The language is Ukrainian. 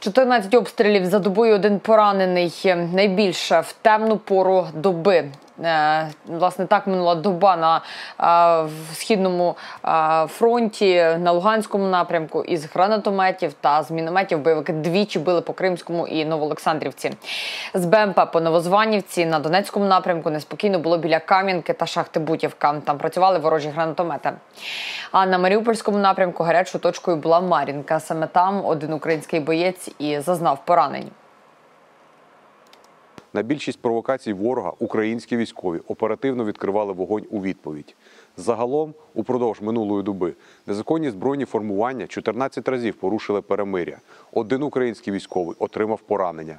14 обстрілів за добою один поранений найбільше в темну пору доби. Е, Власне, так минула доба на е, східному е, фронті на Луганському напрямку із гранатометів та з мінометів бойовики двічі били по Кримському і Новоолександрівці. З БМП по Новозванівці на Донецькому напрямку неспокійно було біля Кам'янки та шахти Бутівка. Там працювали ворожі гранатомети. А на Маріупольському напрямку гарячою точкою була Мар'їнка. Саме там один український боєць і зазнав поранень. На більшість провокацій ворога українські військові оперативно відкривали вогонь у відповідь. Загалом, упродовж минулої доби, незаконні збройні формування 14 разів порушили перемиря. Один український військовий отримав поранення.